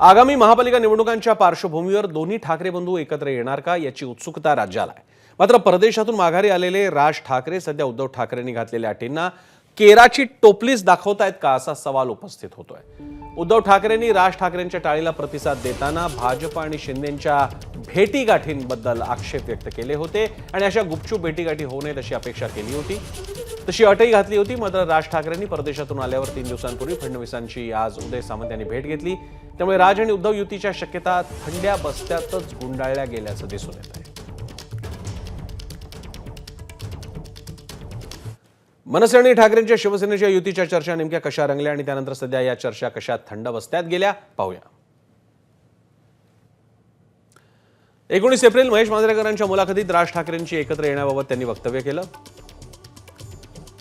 आगामी महापालिका निवडणुकांच्या पार्श्वभूमीवर दोन्ही ठाकरे बंधू एकत्र येणार का याची उत्सुकता राज्याला आहे. मात्र परदेशातून माघारी आलेले राज ठाकरे सध्या उद्धव ठाकरेंनी घातलेल्या अटींना केराची टोपलीच दाखवतायत का असा सवाल उपस्थित होतोय. उद्धव ठाकरेंनी राज ठाकरेंच्या टाळीला प्रतिसाद देताना भाजप आणि शिंदेच्या भेटीगाठींबद्दल आक्षेप व्यक्त केले होते आणि अशा गुपचूप भेटीगाठी होऊ नयेत अशी अपेक्षा केली होती. तशी अटही घातली होती. मात्र राज ठाकरेंनी परदेशातून आल्यावर तीन दिवसांपूर्वी फडणवीसांची आज उदय सामंत यांनी भेट घेतली. त्यामुळे राज आणि उद्धव युतीच्या शक्यता थंड्या बस्त्यातच गुंडाळल्या गेल्याचं दिसून येत आहे. मनसे आणि ठाकरेंच्या शिवसेनेच्या युतीच्या चर्चा नेमक्या कशा रंगल्या आणि त्यानंतर सध्या या चर्चा कशा थंड बस्त्यात गेल्या? पाहूया. एकोणीस एप्रिल महेश मांजरेकरांच्या मुलाखतीत राज ठाकरेंची एकत्र येण्याबाबत त्यांनी वक्तव्य केलं.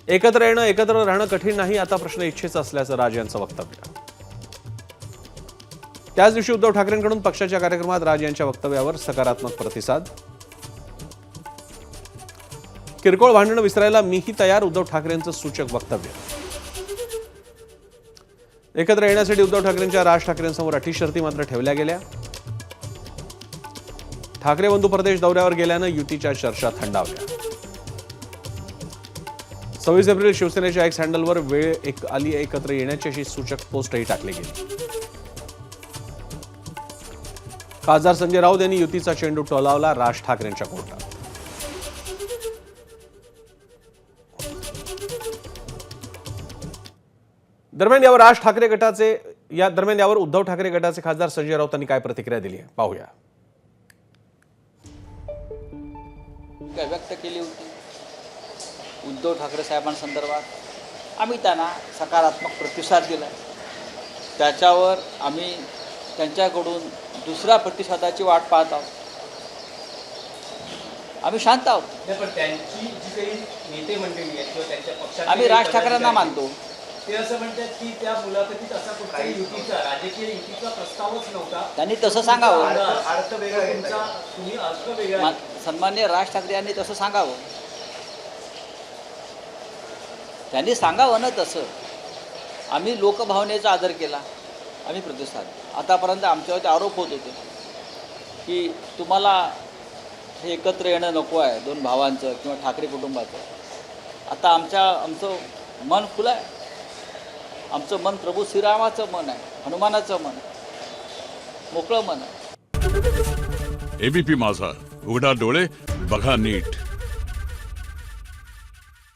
एकत्र येणं एकत्र राहणं कठीण नाही आता प्रश्न इच्छेचा असल्याचं राज यांचं वक्तव्य. त्याच दिवशी उद्धव ठाकरेंकडून पक्षाच्या कार्यक्रमात राज यांच्या वक्तव्यावर सकारात्मक प्रतिसाद. किरकोळ भांडणं विसरायला मीही तयार उद्धव ठाकरेंचं सूचक वक्तव्य. एकत्र येण्यासाठी उद्धव ठाकरेंच्या राज ठाकरेंसमोर अटी शर्ती मात्र ठेवल्या गेल्या. ठाकरे बंधू प्रदेश दौऱ्यावर गेल्यानं युतीच्या चर्चा थंडावल्या. सव्वीस एप्रिल शिवसेनेच्या एक्स हँडलवर वेळ एक आली एकत्र येण्याची अशी सूचक पोस्टही टाकली गेली. खासदार संजय राऊत यांनी युतीचा चेंडू टोलावला राज ठाकरेंच्या कोर्टात. दरम्यान यावर राज ठाकरे गटाचे या दरम्यान यावर उद्धव ठाकरे गटाचे खासदार संजय राऊतांनी काय प्रतिक्रिया दिली आहे? पाहूया. काय व्यक्त केली होती? उद्धव ठाकरे साहेबांसंदर्भात आम्ही त्यांना सकारात्मक प्रतिसाद दिला. त्याच्यावर आम्ही त्यांच्याकडून दुसऱ्या प्रतिसादाची वाट पाहत आहोत. आम्ही शांत आहोत. नाही, पण त्यांची जी काही नेते मंडळी आहेत किंवा त्यांच्या पक्षातले आम्ही राज ठाकरेंना मानतो. ते असं म्हणतात की त्या मुलाखतीत असा कुठलाही युतीचा राजकीय युतीचा प्रस्तावच नव्हता. त्यांनी तसं सांगावं. अर्थ वेगळा तुम्ही अर्थ वेगळा सन्मान्य राज ठाकरे यांनी तसं सांगावं. त्यांनी सांगावं ना तसं. आम्ही लोकभावनेचा आदर केला. आम्ही प्रतिसाद आतापर्यंत आमच्यावरती आरोप होत होते. की तुम्हाला हे एकत्र येणं नको आहे दोन भावांचं किंवा ठाकरे कुटुंबाचं. आता आमच्या आमचं मन खुलं आहे. आमचं मन प्रभू श्रीरामाचं मन आहे हनुमानाचं मन मोकळं मन आहे. एबीपी माझा. उघडा डोळे बघा नीट.